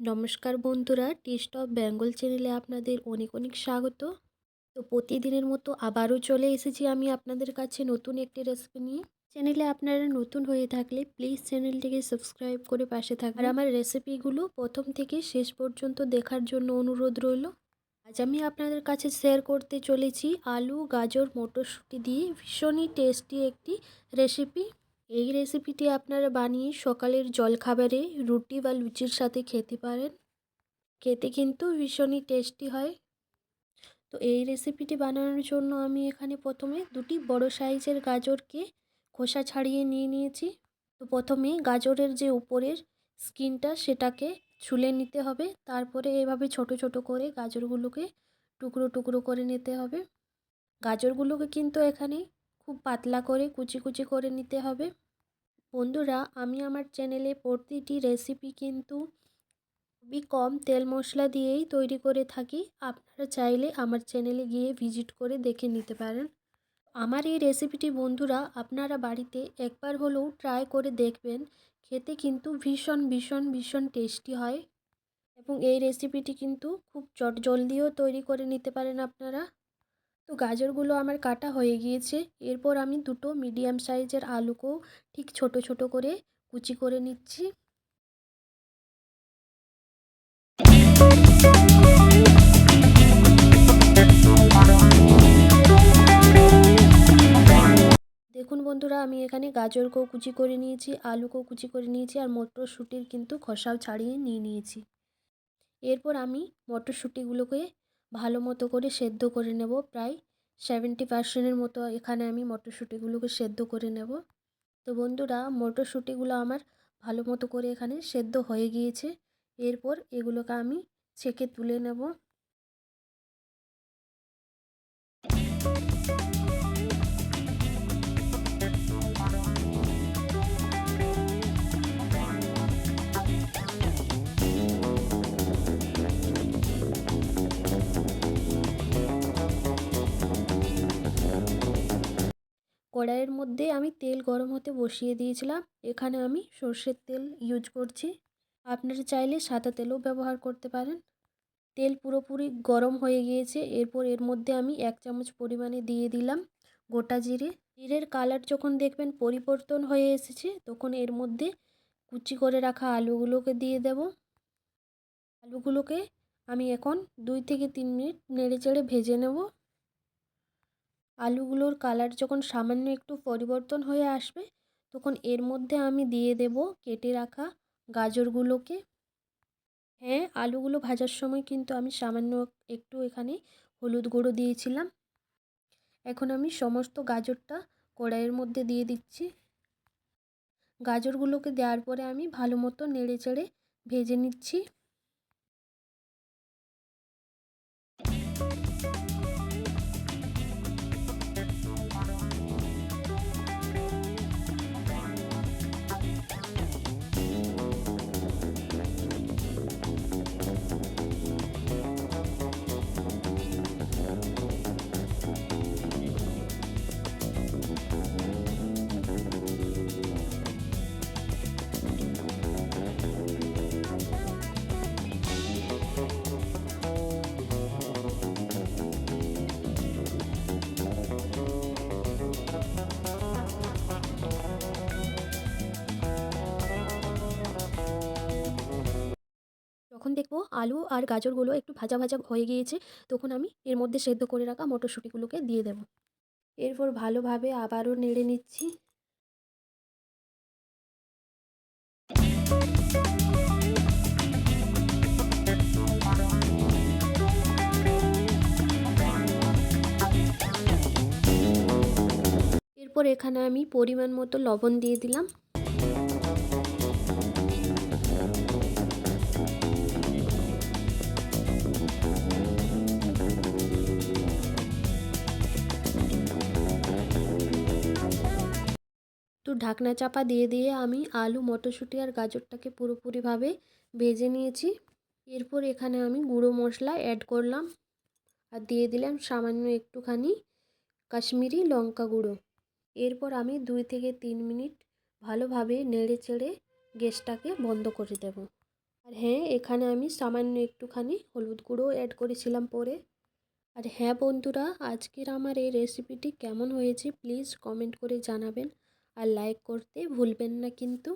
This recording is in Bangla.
নমস্কার বন্ধুরা টেস্ট অফ বেঙ্গল চ্যানেলে আপনাদের অনেক অনেক স্বাগত। তো প্রতিদিনের মতো আবারও চলে এসেছি আমি আপনাদের কাছে নতুন একটি রেসিপি নিয়ে। চ্যানেলে আপনারা নতুন হয়ে থাকলে প্লিজ চ্যানেলটিকে সাবস্ক্রাইব করে পাশে থাকবেন আর আমার রেসিপিগুলো প্রথম থেকে শেষ পর্যন্ত দেখার জন্য অনুরোধ রইল। আজ আমি আপনাদের কাছে শেয়ার করতে চলেছি আলু, গাজর, মটরশুঁটি দিয়ে ভীষণই টেস্টি একটি রেসিপি এই রেসিপিটি আপনারা বানিয়ে সকালের জলখাবারে রুটি বা লুচির সাথে খেতে পারেন। খেতে কিন্তু ভীষণই টেস্টি হয়। তো এই রেসিপিটি বানানোর জন্য আমি এখানে প্রথমে দুটি বড় সাইজের গাজরকে খোসা ছাড়িয়ে নিয়ে নিয়েছি। তো প্রথমে গাজরের যে উপরের স্কিনটা সেটাকে ছুলে নিতে হবে। তারপরে এভাবে ছোট ছোট করে গাজরগুলোকে টুকরো টুকরো করে নিতে হবে। গাজরগুলোকে কিন্তু এখানে খুব পাতলা করে কুচি কুচি করে নিতে হবে। বন্ধুরা, আমি আমার চ্যানেলে প্রতিটি রেসিপি কিন্তু খুবই কম তেল মশলা দিয়েই তৈরি করে থাকি। আপনারা চাইলে আমার চ্যানেলে গিয়ে ভিজিট করে দেখে নিতে পারেন। আমার এই রেসিপিটি বন্ধুরা, আপনারা বাড়িতে একবার হলেও ট্রাই করে দেখবেন। খেতে কিন্তু ভীষণ ভীষণ ভীষণ টেস্টি হয়। এবং এই রেসিপিটি কিন্তু খুব চট জলদিও তৈরি করে নিতে পারেন আপনারা। তো গাজরগুলো আমার কাটা হয়ে গিয়েছে। এরপর আমি দুটো মিডিয়াম সাইজের আলুকেও ঠিক ছোট ছোট করে কুচি করে নিচ্ছি। দেখুন বন্ধুরা, আমি এখানে গাজরকেও কুচি করে নিয়েছি, আলুকেও কুচি করে নিয়েছি আর মটরশুঁটির কিন্তু খসাও ছাড়িয়ে নিয়ে নিয়েছি। এরপর আমি মটরশুঁটিগুলোকে ভালো মতো করে সেদ্ধ করে নেব প্রায় সেভেন্টি পার্সেন্টের মতো এখানে আমি মটরশুঁটিগুলোকে সেদ্ধ করে নেব। তো বন্ধুরা, মটরশুঁটিগুলো আমার ভালো মতো করে এখানে সেদ্ধ হয়ে গিয়েছে। এরপর এগুলোকে আমি ছেঁকে তুলে নেব। কড়াইয়ের মধ্যে আমি তেল গরম হতে বসিয়ে দিয়েছিলাম। এখানে আমি সর্ষের তেল ইউজ করছি। আপনারা চাইলে সাদা তেলও ব্যবহার করতে পারেন। তেল পুরোপুরি গরম হয়ে গিয়েছে। এরপর এর মধ্যে আমি এক চামচ পরিমাণে দিয়ে দিলাম গোটা জিরে। জিরের কালার যখন দেখবেন পরিবর্তন হয়ে এসেছে, তখন এর মধ্যে কুচি করে রাখা আলুগুলোকে দিয়ে দেব। আলুগুলোকে আমি এখন দুই থেকে তিন মিনিট নেড়ে চেড়ে ভেজে নেব। আলুগুলোর কালার যখন সামান্য একটু পরিবর্তন হয়ে আসবে, তখন এর মধ্যে আমি দিয়ে দেব কেটে রাখা গাজরগুলোকে। হ্যাঁ আলুগুলো ভাজার সময় কিন্তু আমি সামান্য একটু এখানে হলুদ গুঁড়ো দিয়েছিলাম। এখন আমি সমস্ত গাজরটা কড়াইয়ের মধ্যে দিয়ে দিচ্ছি। গাজরগুলোকে দেওয়ার পরে আমি ভালো মতো নেড়ে চেড়ে ভেজে নিচ্ছি। যখন দেখব আলু আর গাজরগুলো একটু ভাজা ভাজা হয়ে গিয়েছে, তখন আমি এর মধ্যে সেদ্ধ করে রাখা মটরশুঁটিগুলোকে দিয়ে দেব। এরপর ভালোভাবে আবারও নেড়ে নিচ্ছি। এরপর এখানে আমি পরিমাণ মতো লবণ দিয়ে দিলাম। একটু ঢাকনা চাপা দিয়ে দিয়ে আমি আলু, মটরশুঁটি আর গাজরটাকে পুরোপুরিভাবে ভেজে নিয়েছি। এরপর এখানে আমি গুঁড়ো মশলা অ্যাড করলাম আর দিয়ে দিলাম সামান্য একটুখানি কাশ্মীরি লঙ্কা গুঁড়ো। এরপর আমি দুই থেকে তিন মিনিট ভালোভাবে নেড়ে চেড়ে গ্যাসটাকে বন্ধ করে দেব। আর হ্যাঁ এখানে আমি সামান্য একটুখানি হলুদ গুঁড়ো অ্যাড করেছিলাম পরে। আর হ্যাঁ বন্ধুরা, আজকের আমার এই রেসিপিটি কেমন হয়েছে প্লিজ কমেন্ট করে জানাবেন। আর লাইক করতে ভুলবেন না কিন্তু।